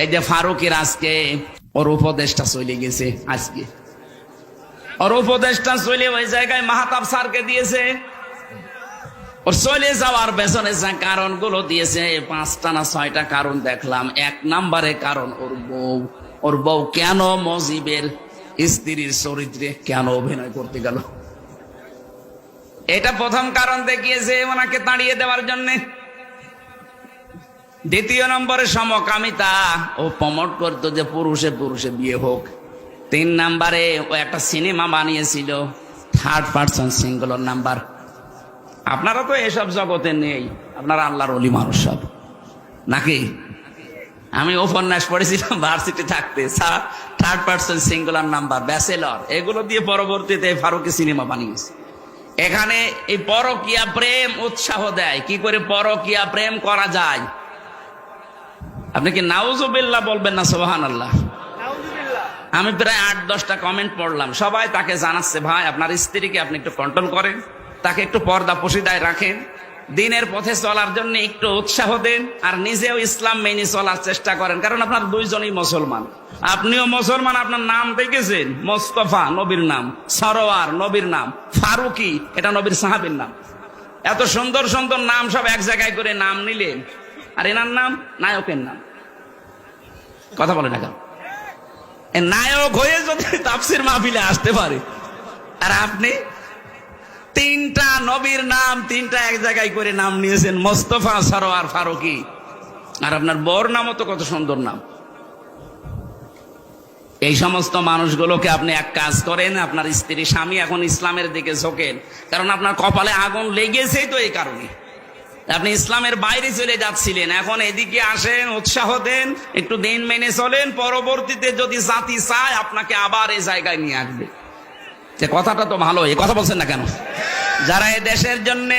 এই যে ফারুকের আজকে ওর উপদেশটা চলে গেছে আজকে। ওর উপদেশটা চলে ওই জায়গায় মাহাতাব স্যারকে দিয়েছে। ওর চলে যাওয়ার পেছনে যে কারণগুলো দিয়েছে পাঁচটা না ছয়টা কারণ দেখলাম। এক নম্বরে কারণ ওর বউ। ওর বউ কেন মজিবের স্ত্রীর চরিত্রে কেন অভিনয় করতে গেল? এটা প্রথম কারণ দেখিয়েছে ওনাকে তাড়িয়ে দেওয়ার জন্যে। দ্বিতীয় নম্বরে সমকামিতা। ও প্রমোট করতো যে পুরুষে পুরুষে বিয়ে হোক। তিন নাম্বারে ও একটা সিনেমা বানিয়েছিল। Third person singular number. আপনারা তো এসব জগতে নেই। আপনারা আল্লাহর অলি মানুষ সব। নাকি? আমি উপন্যাস পড়েছিলাম ভার্সিটি থাকতে। Third person singular number bachelor এগুলো দিয়ে পরবর্তীতে ফারুকি সিনেমা বানিয়েছে। এখানে এই পরকিয়া প্রেম উৎসাহ দেয়। কি করে পরকিয়া প্রেম করা যায়? আপনি কি নাউজুবিল্লাহ বলবেন না সোহান আল্লাহ আমি প্রায় আট দশটা কমেন্ট পড়লাম। সবাই তাকে জানাচ্ছে ভাই আপনার স্ত্রীকে আপনি একটু কন্ট্রোল করেন। তাকে একটু পর্দা পশিদায় রাখেন। দিনের পথে চলার জন্য একটু উৎসাহ দেন আর নিজেও ইসলাম মেনে চলার চেষ্টা করেন। কারণ আপনার দুইজনই মুসলমান। আপনিও মুসলমান আপনার নাম দেখেছেন? মোস্তফা নবীর নাম। সরোয়ার নবীর নাম। ফারুকি এটা নবীর সাহাবির নাম। এত সুন্দর সুন্দর নাম সব এক জায়গায় করে নাম নিলেন। আর এনার নাম? নায়কের নাম। কথা বলে না কেন? নায়ক হয়ে যদি তাফসির মাহফিলে আসতে পারে, আর আপনি তিনটা নবীর নাম, তিনটা এক জায়গায় করে নাম নিয়েছেন, মোস্তফা সরোয়ার ফারুকি। আর আপনার বর নামও তো কত সুন্দর নাম। এই সমস্ত মানুষগুলোকে আপনি এক কাজ করেন, আপনার স্ত্রী স্বামী এখন ইসলামের দিকে ঝোঁকেন, কারণ আপনার কপালে আগুন লেগেছেই তো এই কারণে। আপনি ইসলামের বাইরে চলে যাচ্ছিলেন। এখন এদিকে আসেন, উৎসাহ দেন, একটু দিন মেনে চলেন, পরবর্তীতে যদি জাতি চায়, আপনাকে আবার এই জায়গায় নিয়ে আসবে। যে কথাটা তো ভালো এই কথা বলছেন না কেন? যারা এ দেশের জন্য